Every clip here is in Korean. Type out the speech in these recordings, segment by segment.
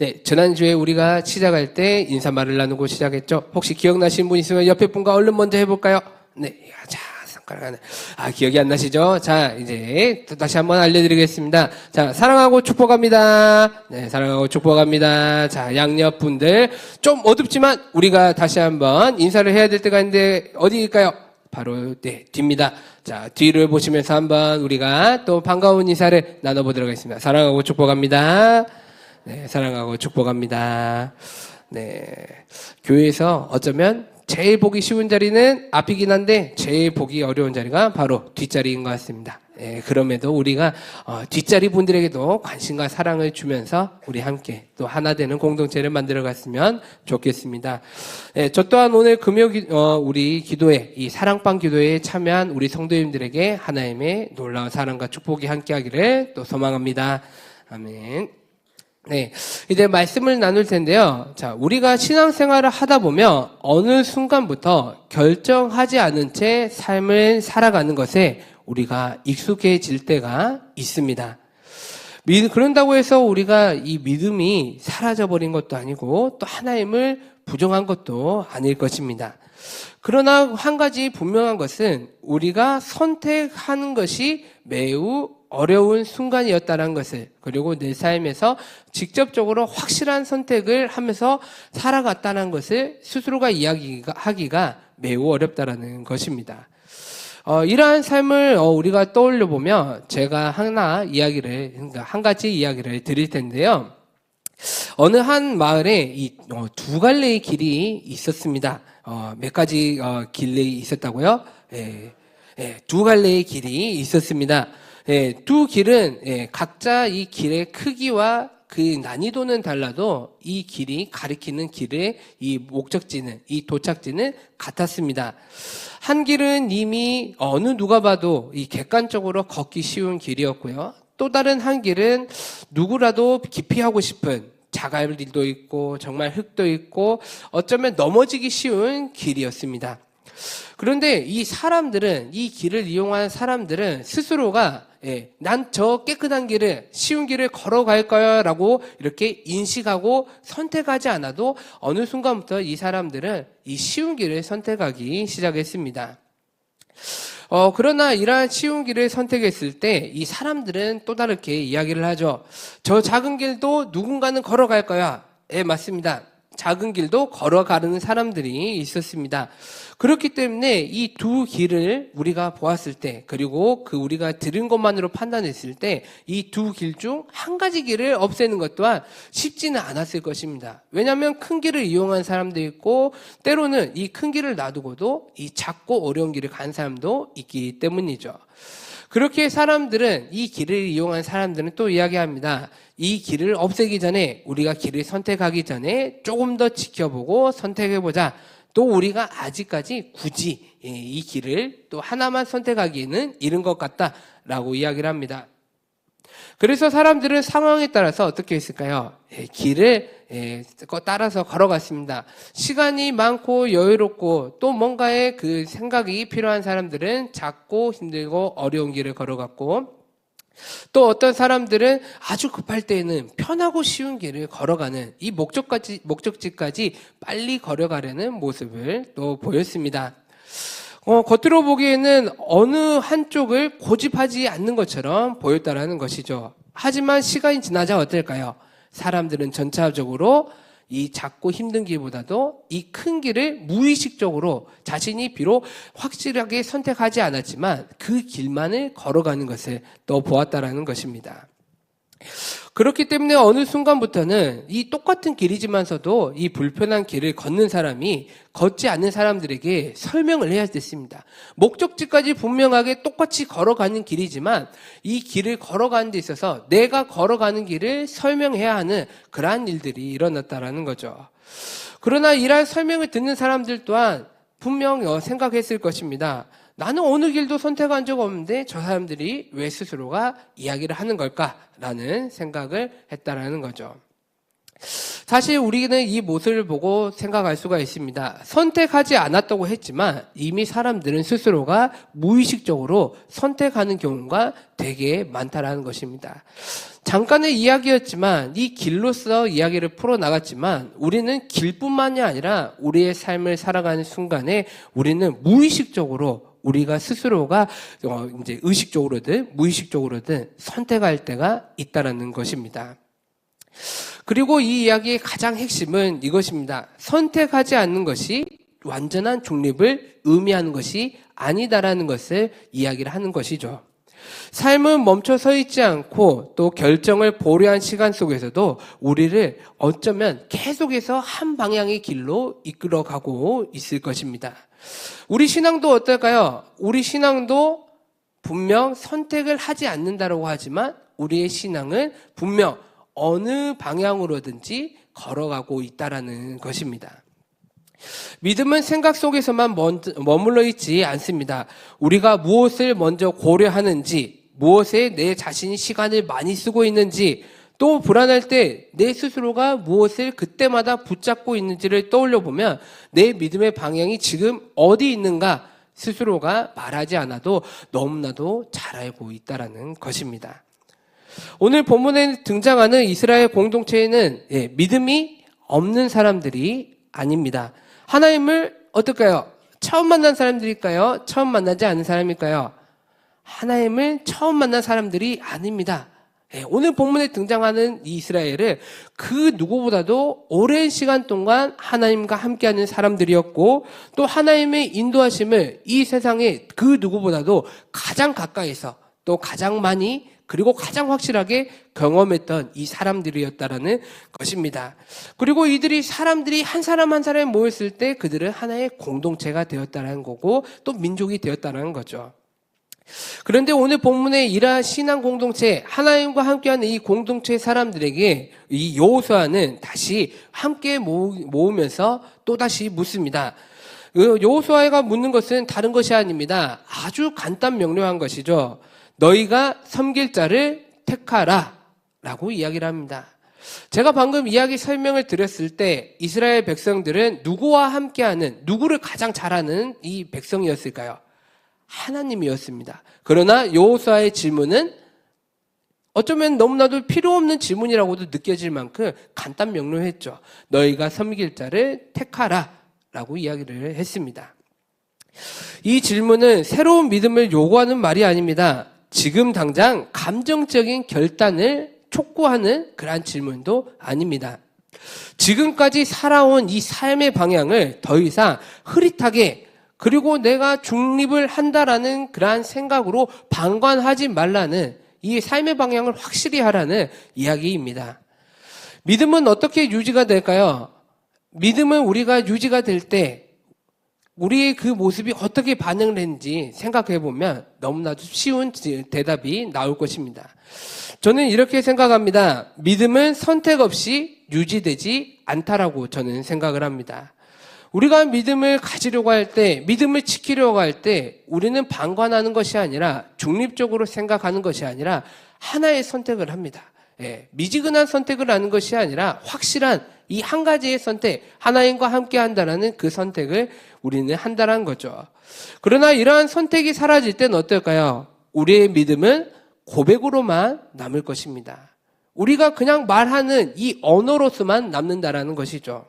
네, 지난주에 우리가 시작할 때 인사말을 나누고 시작했죠. 혹시 기억나시는 분 있으면 옆에 분과 얼른 먼저 해볼까요? 네, 자, 손가락 하나. 아, 기억이 안 나시죠? 자, 이제 또 다시 한번 알려드리겠습니다. 자, 사랑하고 축복합니다. 네, 사랑하고 축복합니다. 자, 양옆 분들. 좀 어둡지만 우리가 다시 한번 인사를 해야 될 때가 있는데 어디일까요? 바로 네 뒤입니다. 자 뒤를 보시면서 한번 우리가 또 반가운 인사를 나눠보도록 하겠습니다. 사랑하고 축복합니다. 네 사랑하고 축복합니다. 네 교회에서 어쩌면 제일 보기 쉬운 자리는 앞이긴 한데 제일 보기 어려운 자리가 바로 뒷자리인 것 같습니다. 예, 그럼에도 우리가 어, 뒷자리 분들에게도 관심과 사랑을 주면서 우리 함께 또 하나 되는 공동체를 만들어 갔으면 좋겠습니다. 예, 저 또한 오늘 금요 기, 어, 우리 기도회 이 사랑방 기도회에 참여한 우리 성도님들에게 하나님의 놀라운 사랑과 축복이 함께하기를 또 소망합니다. 아멘. 네. 이제 말씀을 나눌 텐데요. 자, 우리가 신앙생활을 하다 보면 어느 순간부터 결정하지 않은 채 삶을 살아가는 것에 우리가 익숙해질 때가 있습니다. 그런다고 해서 우리가 이 믿음이 사라져버린 것도 아니고 또 하나님을 부정한 것도 아닐 것입니다. 그러나 한 가지 분명한 것은 우리가 선택하는 것이 매우 어려운 순간이었다는 것을 그리고 내 삶에서 직접적으로 확실한 선택을 하면서 살아갔다는 것을 스스로가 이야기하기가 매우 어렵다라는 것입니다. 어, 이러한 삶을 어, 우리가 떠올려 보면 제가 하나 이야기를 그러니까 한 가지 이야기를 드릴 텐데요. 어느 한 마을에 이두 어, 갈래의 길이 있었습니다. 어, 몇 가지 어, 길이 있었다고요? 예, 예, 두 갈래의 길이 있었습니다. 예, 두 길은 예, 각자 이 길의 크기와 그 난이도는 달라도 이 길이 가리키는 길의 이 목적지는 이 도착지는 같았습니다. 한 길은 이미 어느 누가 봐도 이 객관적으로 걷기 쉬운 길이었고요. 또 다른 한 길은 누구라도 기피하고 싶은 자갈들도 있고 정말 흙도 있고 어쩌면 넘어지기 쉬운 길이었습니다. 그런데 이 사람들은 이 길을 이용한 사람들은 스스로가 예, 난 저 깨끗한 길을 쉬운 길을 걸어갈 거야라고 이렇게 인식하고 선택하지 않아도 어느 순간부터 이 사람들은 이 쉬운 길을 선택하기 시작했습니다. 어, 그러나 이러한 쉬운 길을 선택했을 때 이 사람들은 또 다르게 이야기를 하죠. 저 작은 길도 누군가는 걸어갈 거야. 예, 맞습니다. 작은 길도 걸어가는 사람들이 있었습니다. 그렇기 때문에 이 두 길을 우리가 보았을 때, 그리고 그 우리가 들은 것만으로 판단했을 때, 이 두 길 중 한 가지 길을 없애는 것 또한 쉽지는 않았을 것입니다. 왜냐하면 큰 길을 이용한 사람도 있고, 때로는 이 큰 길을 놔두고도 이 작고 어려운 길을 간 사람도 있기 때문이죠. 그렇게 사람들은 이 길을 이용한 사람들은 또 이야기합니다. 이 길을 없애기 전에 우리가 길을 선택하기 전에 조금 더 지켜보고 선택해보자. 또 우리가 아직까지 굳이 예, 이 길을 또 하나만 선택하기에는 이른 것 같다라고 이야기를 합니다. 그래서 사람들은 상황에 따라서 어떻게 했을까요? 예, 길을 예, 따라서 걸어갔습니다. 시간이 많고 여유롭고 또 뭔가의 그 생각이 필요한 사람들은 작고 힘들고 어려운 길을 걸어갔고 또 어떤 사람들은 아주 급할 때에는 편하고 쉬운 길을 걸어가는 이 목적까지, 목적지까지 빨리 걸어가려는 모습을 또 보였습니다. 어, 겉으로 보기에는 어느 한쪽을 고집하지 않는 것처럼 보였다라는 것이죠. 하지만 시간이 지나자 어떨까요? 사람들은 전체적으로 이 작고 힘든 길보다도 이 큰 길을 무의식적으로 자신이 비록 확실하게 선택하지 않았지만 그 길만을 걸어가는 것을 또 보았다라는 것입니다. 그렇기 때문에 어느 순간부터는 이 똑같은 길이지만서도 이 불편한 길을 걷는 사람이 걷지 않는 사람들에게 설명을 해야 됐습니다. 목적지까지 분명하게 똑같이 걸어가는 길이지만 이 길을 걸어가는 데 있어서 내가 걸어가는 길을 설명해야 하는 그러한 일들이 일어났다라는 거죠. 그러나 이러한 설명을 듣는 사람들 또한 분명 어, 생각했을 것입니다. 나는 어느 길도 선택한 적 없는데 저 사람들이 왜 스스로가 이야기를 하는 걸까라는 생각을 했다라는 거죠. 사실 우리는 이 모습을 보고 생각할 수가 있습니다. 선택하지 않았다고 했지만 이미 사람들은 스스로가 무의식적으로 선택하는 경우가 되게 많다라는 것입니다. 잠깐의 이야기였지만 이 길로서 이야기를 풀어 나갔지만 우리는 길뿐만이 아니라 우리의 삶을 살아가는 순간에 우리는 무의식적으로 우리가 스스로가 어 이제 의식적으로든 무의식적으로든 선택할 때가 있다라는 것입니다. 그리고 이 이야기의 가장 핵심은 이것입니다. 선택하지 않는 것이 완전한 중립을 의미하는 것이 아니다라는 것을 이야기를 하는 것이죠. 삶은 멈춰 서 있지 않고 또 결정을 보류한 시간 속에서도 우리를 어쩌면 계속해서 한 방향의 길로 이끌어 가고 있을 것입니다. 우리 신앙도 어떨까요? 우리 신앙도 분명 선택을 하지 않는다라고 하지만 우리의 신앙은 분명 어느 방향으로든지 걸어가고 있다라는 것입니다. 믿음은 생각 속에서만 머물러 있지 않습니다. 우리가 무엇을 먼저 고려하는지, 무엇에 내 자신이 시간을 많이 쓰고 있는지, 또 불안할 때 내 스스로가 무엇을 그때마다 붙잡고 있는지를 떠올려 보면 내 믿음의 방향이 지금 어디 있는가 스스로가 말하지 않아도 너무나도 잘 알고 있다라는 것입니다. 오늘 본문에 등장하는 이스라엘 공동체에는 예, 믿음이 없는 사람들이 아닙니다. 하나님을 어떨까요? 처음 만난 사람들일까요? 처음 만나지 않은 사람일까요? 하나님을 처음 만난 사람들이 아닙니다. 예, 오늘 본문에 등장하는 이 이스라엘은 그 누구보다도 오랜 시간 동안 하나님과 함께하는 사람들이었고 또 하나님의 인도하심을 이 세상에 그 누구보다도 가장 가까이서 또 가장 많이 그리고 가장 확실하게 경험했던 이 사람들이었다라는 것입니다. 그리고 이들이 사람들이 한 사람 한 사람에 모였을 때 그들은 하나의 공동체가 되었다는 거고 또 민족이 되었다는 거죠. 그런데 오늘 본문에 이러한 신앙 공동체, 하나님과 함께하는 이 공동체 사람들에게 이 여호수아는 다시 함께 모으면서 또 다시 묻습니다. 그 여호수아가 묻는 것은 다른 것이 아닙니다. 아주 간단 명료한 것이죠. 너희가 섬길 자를 택하라. 라고 이야기를 합니다. 제가 방금 이야기 설명을 드렸을 때 이스라엘 백성들은 누구와 함께하는, 누구를 가장 잘하는 이 백성이었을까요? 하나님이었습니다. 그러나 여호수아의 질문은 어쩌면 너무나도 필요 없는 질문이라고도 느껴질 만큼 간단 명료했죠. 너희가 섬길 자를 택하라. 라고 이야기를 했습니다. 이 질문은 새로운 믿음을 요구하는 말이 아닙니다. 지금 당장 감정적인 결단을 촉구하는 그러한 질문도 아닙니다. 지금까지 살아온 이 삶의 방향을 더 이상 흐릿하게 그리고 내가 중립을 한다라는 그러한 생각으로 방관하지 말라는 이 삶의 방향을 확실히 하라는 이야기입니다. 믿음은 어떻게 유지가 될까요? 믿음은 우리가 유지가 될 때 우리의 그 모습이 어떻게 반응을 했는지 생각해 보면 너무나도 쉬운 대답이 나올 것입니다. 저는 이렇게 생각합니다. 믿음은 선택 없이 유지되지 않다라고 저는 생각을 합니다. 우리가 믿음을 가지려고 할 때, 믿음을 지키려고 할 때, 우리는 방관하는 것이 아니라 중립적으로 생각하는 것이 아니라 하나의 선택을 합니다. 예, 미지근한 선택을 하는 것이 아니라 확실한 이 한 가지의 선택, 하나님과 함께 한다라는 그 선택을 우리는 한다는 거죠. 그러나 이러한 선택이 사라질 때는 어떨까요? 우리의 믿음은 고백으로만 남을 것입니다. 우리가 그냥 말하는 이 언어로서만 남는다라는 것이죠.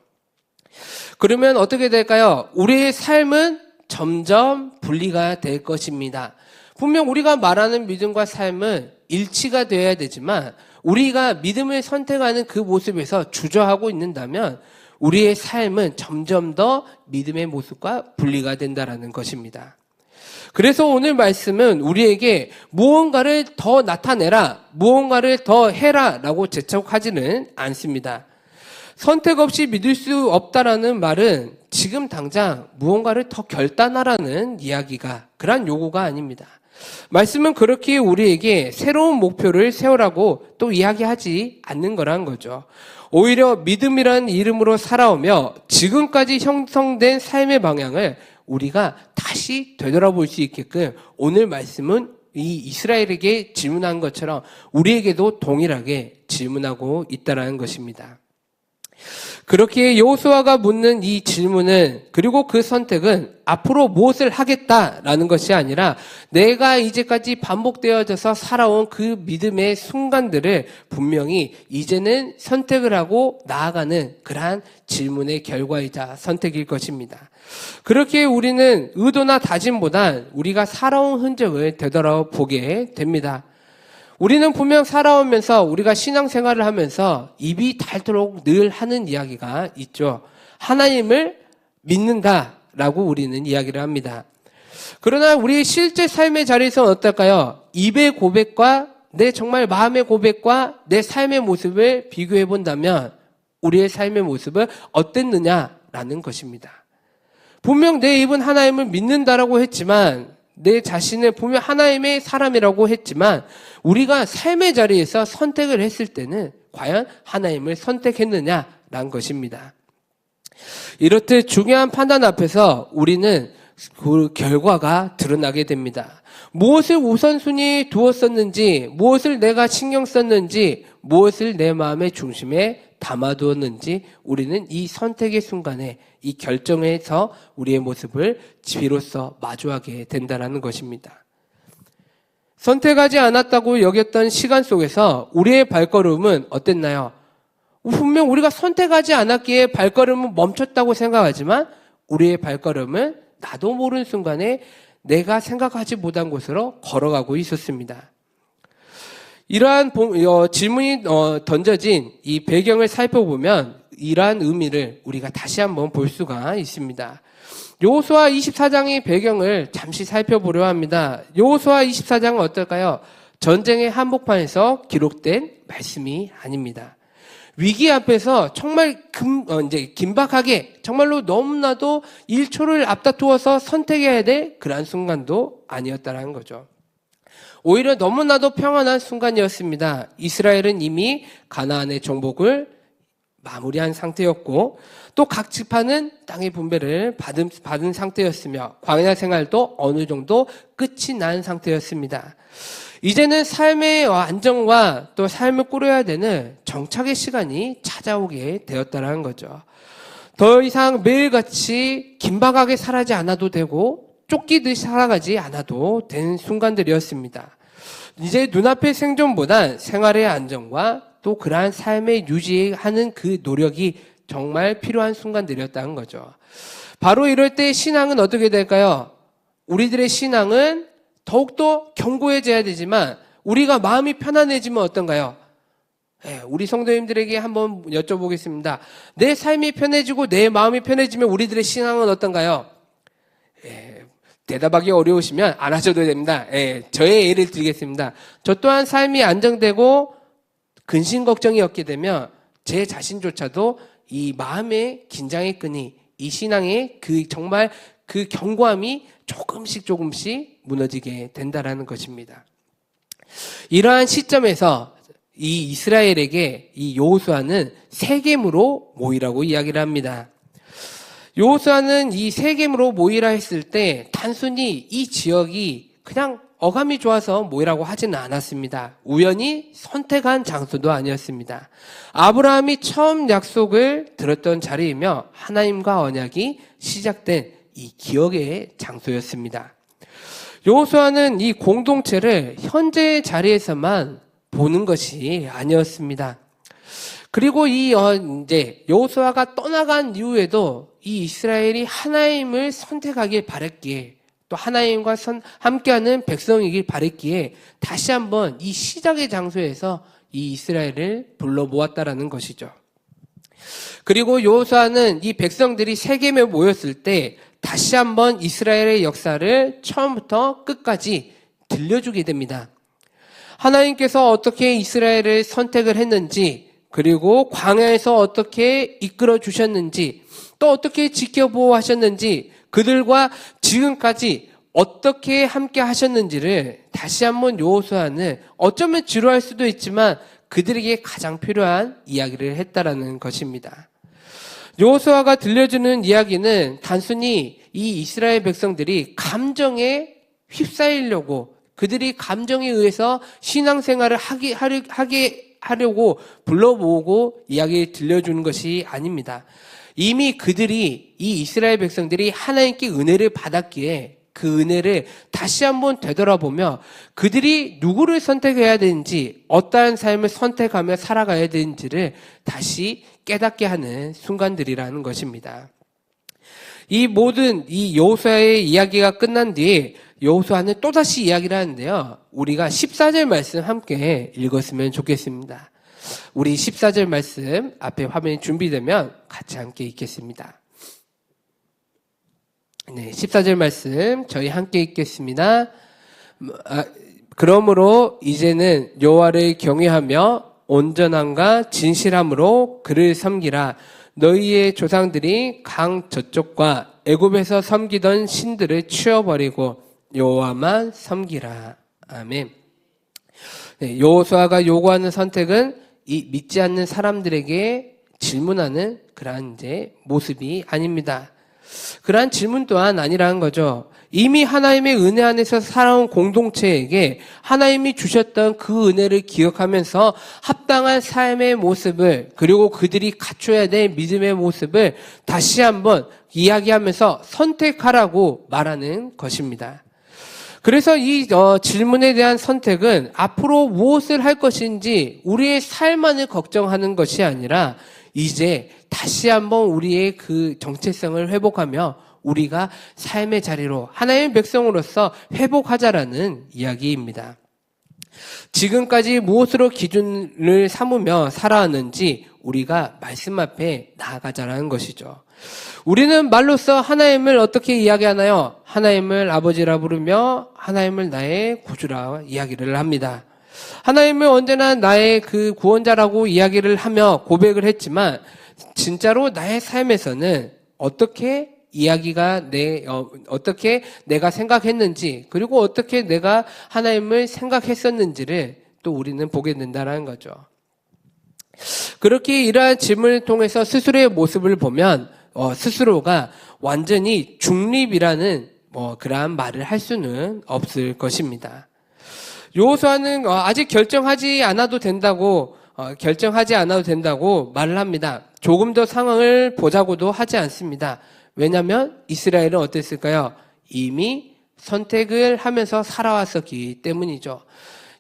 그러면 어떻게 될까요? 우리의 삶은 점점 분리가 될 것입니다. 분명 우리가 말하는 믿음과 삶은 일치가 되어야 되지만 우리가 믿음을 선택하는 그 모습에서 주저하고 있는다면 우리의 삶은 점점 더 믿음의 모습과 분리가 된다라는 것입니다. 그래서 오늘 말씀은 우리에게 무언가를 더 나타내라, 무언가를 더 해라 라고 재촉하지는 않습니다. 선택 없이 믿을 수 없다라는 말은 지금 당장 무언가를 더 결단하라는 이야기가, 그러한 요구가 아닙니다. 말씀은 그렇게 우리에게 새로운 목표를 세우라고 또 이야기하지 않는 거란 거죠. 오히려 믿음이라는 이름으로 살아오며 지금까지 형성된 삶의 방향을 우리가 다시 되돌아볼 수 있게끔 오늘 말씀은 이 이스라엘에게 질문한 것처럼 우리에게도 동일하게 질문하고 있다라는 것입니다. 그렇게 여호수아가 묻는 이 질문은 그리고 그 선택은 앞으로 무엇을 하겠다라는 것이 아니라 내가 이제까지 반복되어져서 살아온 그 믿음의 순간들을 분명히 이제는 선택을 하고 나아가는 그러한 질문의 결과이자 선택일 것입니다. 그렇게 우리는 의도나 다짐보단 우리가 살아온 흔적을 되돌아보게 됩니다. 우리는 분명 살아오면서 우리가 신앙생활을 하면서 입이 닳도록 늘 하는 이야기가 있죠. 하나님을 믿는다라고 우리는 이야기를 합니다. 그러나 우리 실제 삶의 자리에서 어떨까요? 입의 고백과 내 정말 마음의 고백과 내 삶의 모습을 비교해 본다면 우리의 삶의 모습은 어땠느냐라는 것입니다. 분명 내 입은 하나님을 믿는다라고 했지만 내 자신을 보면 하나님의 사람이라고 했지만 우리가 삶의 자리에서 선택을 했을 때는 과연 하나님을 선택했느냐라는 것입니다. 이렇듯 중요한 판단 앞에서 우리는 그 결과가 드러나게 됩니다. 무엇을 우선순위에 두었었는지, 무엇을 내가 신경 썼는지, 무엇을 내 마음의 중심에 담아두었는지 우리는 이 선택의 순간에 이 결정에서 우리의 모습을 비로소 마주하게 된다는 것입니다. 선택하지 않았다고 여겼던 시간 속에서 우리의 발걸음은 어땠나요? 분명 우리가 선택하지 않았기에 발걸음은 멈췄다고 생각하지만 우리의 발걸음은 나도 모르는 순간에 내가 생각하지 못한 곳으로 걸어가고 있었습니다. 이러한 어, 질문이 어, 던져진 이 배경을 살펴보면 이러한 의미를 우리가 다시 한번 볼 수가 있습니다. 요호수아 24장의 배경을 잠시 살펴보려 합니다. 요호수아 24장은 어떨까요? 전쟁의 한복판에서 기록된 말씀이 아닙니다. 위기 앞에서 정말 금, 어, 이제 긴박하게 정말로 너무나도 1초를 앞다투어서 선택해야 될 그러한 순간도 아니었다라는 거죠. 오히려 너무나도 평안한 순간이었습니다. 이스라엘은 이미 가나안의 정복을 마무리한 상태였고 또 각 지파는 땅의 분배를 받은, 받은 상태였으며 광야 생활도 어느 정도 끝이 난 상태였습니다. 이제는 삶의 안정과 또 삶을 꾸려야 되는 정착의 시간이 찾아오게 되었다는 거죠. 더 이상 매일같이 긴박하게 살아지 않아도 되고 쫓기듯 살아가지 않아도 되는 순간들이었습니다. 이제 눈앞의 생존보단 생활의 안정과 또 그러한 삶의 유지하는 그 노력이 정말 필요한 순간들이었다는 거죠. 바로 이럴 때 신앙은 어떻게 될까요? 우리들의 신앙은 더욱더 견고해져야 되지만 우리가 마음이 편안해지면 어떤가요? 네, 우리 성도님들에게 한번 여쭤보겠습니다. 내 삶이 편해지고 내 마음이 편해지면 우리들의 신앙은 어떤가요? 네, 대답하기 어려우시면 안 하셔도 됩니다. 예, 저의 예를 드리겠습니다. 저 또한 삶이 안정되고 근심 걱정이 없게 되면 제 자신조차도 이 마음의 긴장의 끈이 이 신앙의 그 정말 그 견고함이 조금씩 조금씩 무너지게 된다라는 것입니다. 이러한 시점에서 이 이스라엘에게 이 여호수아는 세겜으로 모이라고 이야기를 합니다. 요호수아는 이 세겜으로 모이라 했을 때 단순히 이 지역이 그냥 어감이 좋아서 모이라고 하지는 않았습니다. 우연히 선택한 장소도 아니었습니다. 아브라함이 처음 약속을 들었던 자리이며 하나님과 언약이 시작된 이 기억의 장소였습니다. 요호수아는 이 공동체를 현재의 자리에서만 보는 것이 아니었습니다. 그리고 이 어, 이제 여호수아가 떠나간 이후에도 이 이스라엘이 하나님을 선택하길 바랬기에 또 하나님과 선, 함께하는 백성이길 바랬기에 다시 한번 이 시작의 장소에서 이 이스라엘을 불러 모았다라는 것이죠. 그리고 여호수아는 이 백성들이 세겜에 모였을 때 다시 한번 이스라엘의 역사를 처음부터 끝까지 들려주게 됩니다. 하나님께서 어떻게 이스라엘을 선택을 했는지 그리고 광야에서 어떻게 이끌어 주셨는지 또 어떻게 지켜보호 하셨는지 그들과 지금까지 어떻게 함께 하셨는지를 다시 한번 요호수아는 어쩌면 지루할 수도 있지만 그들에게 가장 필요한 이야기를 했다라는 것입니다. 요호수아가 들려주는 이야기는 단순히 이 이스라엘 백성들이 감정에 휩싸이려고 그들이 감정에 의해서 신앙생활을 하게, 하게 하려고 불러보고 이야기 들려주는 것이 아닙니다. 이미 그들이 이 이스라엘 백성들이 하나님께 은혜를 받았기에 그 은혜를 다시 한번 되돌아보며 그들이 누구를 선택해야 되는지 어떠한 삶을 선택하며 살아가야 되는지를 다시 깨닫게 하는 순간들이라는 것입니다. 이 모든 이 여호수아의 이야기가 끝난 뒤 여호수아는 또다시 이야기를 하는데요. 우리가 14절 말씀 함께 읽었으면 좋겠습니다. 우리 14절 말씀 앞에 화면이 준비되면 같이 함께 읽겠습니다. 네, 14절 말씀 저희 함께 읽겠습니다. 아, 그러므로 이제는 여호와를 경외하며 온전함과 진실함으로 그를 섬기라. 너희의 조상들이 강 저쪽과 애굽에서 섬기던 신들을 치워버리고 여호와만 섬기라. 아멘. 네, 여호수아가 요구하는 선택은 이 믿지 않는 사람들에게 질문하는 그러한 이제 모습이 아닙니다. 그러한 질문 또한 아니라는 거죠. 이미 하나님의 은혜 안에서 살아온 공동체에게 하나님이 주셨던 그 은혜를 기억하면서 합당한 삶의 모습을 그리고 그들이 갖춰야 될 믿음의 모습을 다시 한번 이야기하면서 선택하라고 말하는 것입니다. 그래서 이 어, 질문에 대한 선택은 앞으로 무엇을 할 것인지 우리의 삶만을 걱정하는 것이 아니라 이제 다시 한번 우리의 그 정체성을 회복하며 우리가 삶의 자리로 하나님의 백성으로서 회복하자라는 이야기입니다. 지금까지 무엇으로 기준을 삼으며 살아왔는지 우리가 말씀 앞에 나아가자라는 것이죠. 우리는 말로써 하나님을 어떻게 이야기하나요? 하나님을 아버지라 부르며 하나님을 나의 구주라 이야기를 합니다. 하나님을 언제나 나의 그 구원자라고 이야기를 하며 고백을 했지만 진짜로 나의 삶에서는 어떻게 이야기가 내 어, 어떻게 내가 생각했는지 그리고 어떻게 내가 하나님을 생각했었는지를 또 우리는 보게 된다라는 거죠. 그렇게 이러한 질문을 통해서 스스로의 모습을 보면 어, 스스로가 완전히 중립이라는 뭐 그러한 말을 할 수는 없을 것입니다. 요호수아는 어, 아직 결정하지 않아도 된다고 어, 결정하지 않아도 된다고 말을 합니다. 조금 더 상황을 보자고도 하지 않습니다. 왜냐하면 이스라엘은 어땠을까요? 이미 선택을 하면서 살아왔었기 때문이죠.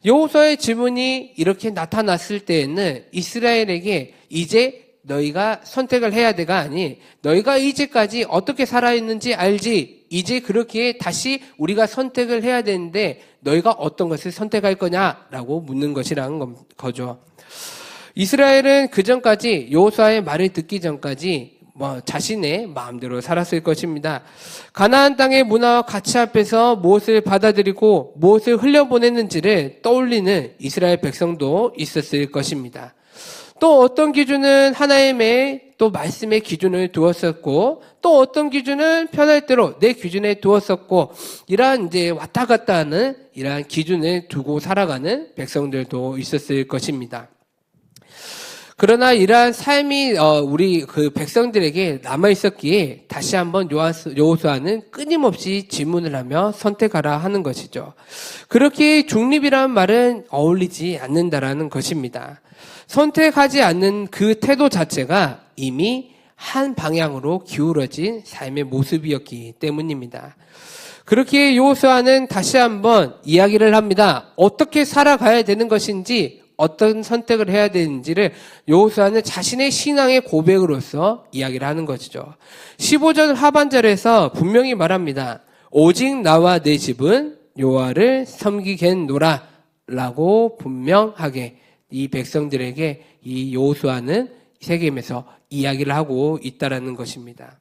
여호수아의 질문이 이렇게 나타났을 때에는 이스라엘에게 이제 너희가 선택을 해야 돼가 아니 너희가 이제까지 어떻게 살아있는지 알지 이제 그렇게 다시 우리가 선택을 해야 되는데 너희가 어떤 것을 선택할 거냐라고 묻는 것이라는 거죠. 이스라엘은 그 전까지 여호수아의 말을 듣기 전까지 뭐 자신의 마음대로 살았을 것입니다. 가나안 땅의 문화와 가치 앞에서 무엇을 받아들이고 무엇을 흘려보냈는지를 떠올리는 이스라엘 백성도 있었을 것입니다. 또 어떤 기준은 하나님의 또 말씀의 기준을 두었었고 또 어떤 기준은 편할 대로 내 기준에 두었었고 이러한 이제 왔다 갔다 하는 이러한 기준을 두고 살아가는 백성들도 있었을 것입니다. 그러나 이러한 삶이 어, 우리 그 백성들에게 남아 있었기에 다시 한번 요호수아는 끊임없이 질문을 하며 선택하라 하는 것이죠. 그렇게 중립이라는 말은 어울리지 않는다라는 것입니다. 선택하지 않는 그 태도 자체가 이미 한 방향으로 기울어진 삶의 모습이었기 때문입니다. 그렇게 요호수아는 다시 한번 이야기를 합니다. 어떻게 살아가야 되는 것인지 어떤 선택을 해야 되는지를 여호수아는 자신의 신앙의 고백으로서 이야기를 하는 것이죠. 15절 하반절에서 분명히 말합니다. 오직 나와 내 집은 여호와를 섬기겠노라 라고 분명하게 이 백성들에게 이 여호수아는 세겜에서 이야기를 하고 있다라는 것입니다.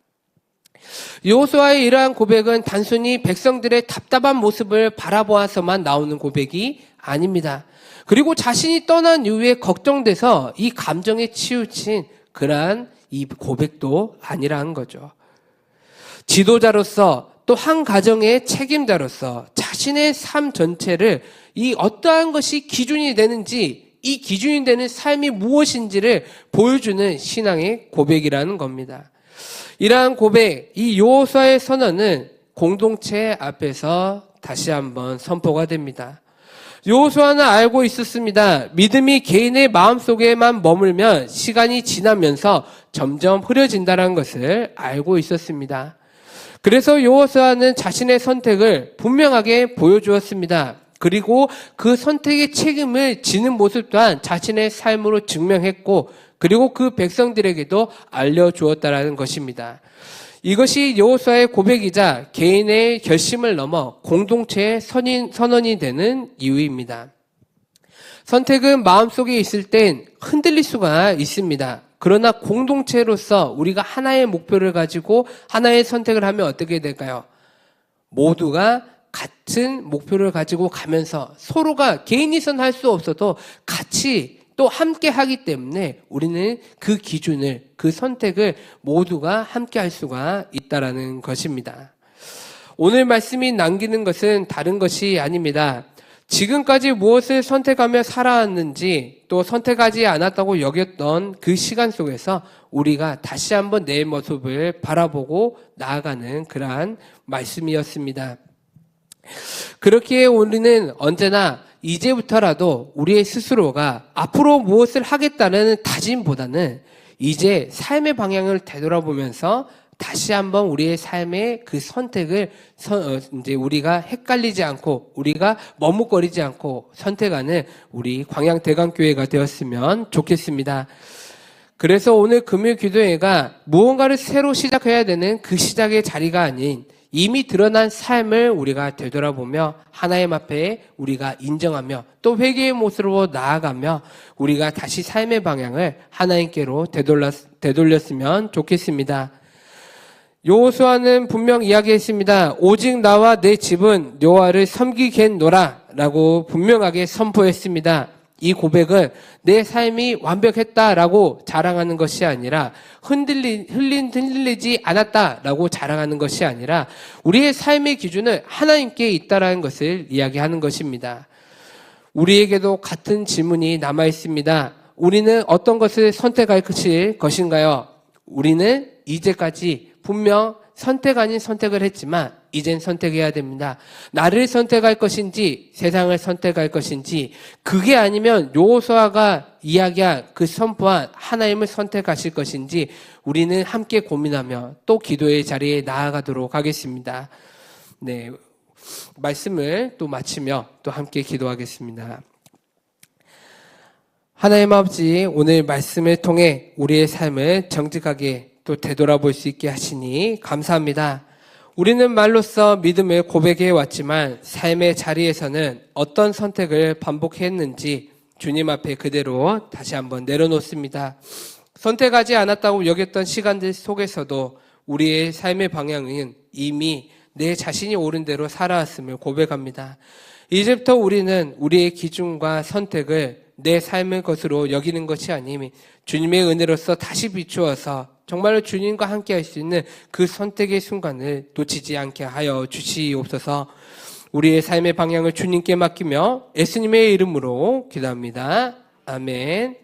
여호수아의 이러한 고백은 단순히 백성들의 답답한 모습을 바라보아서만 나오는 고백이 아닙니다. 그리고 자신이 떠난 이후에 걱정돼서 이 감정에 치우친 그러한 이 고백도 아니라는 거죠. 지도자로서 또 한 가정의 책임자로서 자신의 삶 전체를 이 어떠한 것이 기준이 되는지 이 기준이 되는 삶이 무엇인지를 보여주는 신앙의 고백이라는 겁니다. 이러한 고백, 이 요호수아의 선언은 공동체 앞에서 다시 한번 선포가 됩니다. 여호수아는 알고 있었습니다. 믿음이 개인의 마음속에만 머물면 시간이 지나면서 점점 흐려진다는 것을 알고 있었습니다. 그래서 여호수아는 자신의 선택을 분명하게 보여주었습니다. 그리고 그 선택의 책임을 지는 모습 또한 자신의 삶으로 증명했고 그리고 그 백성들에게도 알려주었다라는 것입니다. 이것이 여호수아의 고백이자 개인의 결심을 넘어 공동체의 선인, 선언이 되는 이유입니다. 선택은 마음속에 있을 땐 흔들릴 수가 있습니다. 그러나 공동체로서 우리가 하나의 목표를 가지고 하나의 선택을 하면 어떻게 될까요? 모두가 같은 목표를 가지고 가면서 서로가 개인이선 할 수 없어도 같이 또 함께 하기 때문에 우리는 그 기준을, 그 선택을 모두가 함께 할 수가 있다라는 것입니다. 오늘 말씀이 남기는 것은 다른 것이 아닙니다. 지금까지 무엇을 선택하며 살아왔는지 또 선택하지 않았다고 여겼던 그 시간 속에서 우리가 다시 한번 내 모습을 바라보고 나아가는 그러한 말씀이었습니다. 그렇기에 우리는 언제나 이제부터라도 우리의 스스로가 앞으로 무엇을 하겠다는 다짐보다는 이제 삶의 방향을 되돌아보면서 다시 한번 우리의 삶의 그 선택을 선- 어, 이제 우리가 헷갈리지 않고 우리가 머뭇거리지 않고 선택하는 우리 광양 대강교회가 되었으면 좋겠습니다. 그래서 오늘 금요 기도회가 무언가를 새로 시작해야 되는 그 시작의 자리가 아닌 이미 드러난 삶을 우리가 되돌아보며 하나님 앞에 우리가 인정하며 또 회개의 모습으로 나아가며 우리가 다시 삶의 방향을 하나님께로 되돌렸, 되돌렸으면 좋겠습니다. 여호수아는 분명 이야기했습니다. 오직 나와 내 집은 여호와를 섬기겠노라라고 분명하게 선포했습니다. 이 고백은 내 삶이 완벽했다라고 자랑하는 것이 아니라 흔들리, 흘린, 흔들리지 않았다라고 자랑하는 것이 아니라 우리의 삶의 기준은 하나님께 있다라는 것을 이야기하는 것입니다. 우리에게도 같은 질문이 남아 있습니다. 우리는 어떤 것을 선택할 것인가요? 우리는 이제까지 분명 선택 아닌 선택을 했지만 이젠 선택해야 됩니다. 나를 선택할 것인지 세상을 선택할 것인지 그게 아니면 요호수아가 이야기한 그 선포한 하나님을 선택하실 것인지 우리는 함께 고민하며 또 기도의 자리에 나아가도록 하겠습니다. 네. 말씀을 또 마치며 또 함께 기도하겠습니다. 하나님 아버지, 오늘 말씀을 통해 우리의 삶을 정직하게 또 되돌아볼 수 있게 하시니 감사합니다. 우리는 말로써 믿음을 고백해 왔지만 삶의 자리에서는 어떤 선택을 반복했는지 주님 앞에 그대로 다시 한번 내려놓습니다. 선택하지 않았다고 여겼던 시간들 속에서도 우리의 삶의 방향은 이미 내 자신이 옳은 대로 살아왔음을 고백합니다. 이제부터 우리는 우리의 기준과 선택을 내 삶의 것으로 여기는 것이 아니면 주님의 은혜로서 다시 비추어서 정말로 주님과 함께 할 수 있는 그 선택의 순간을 놓치지 않게 하여 주시옵소서 우리의 삶의 방향을 주님께 맡기며 예수님의 이름으로 기도합니다. 아멘.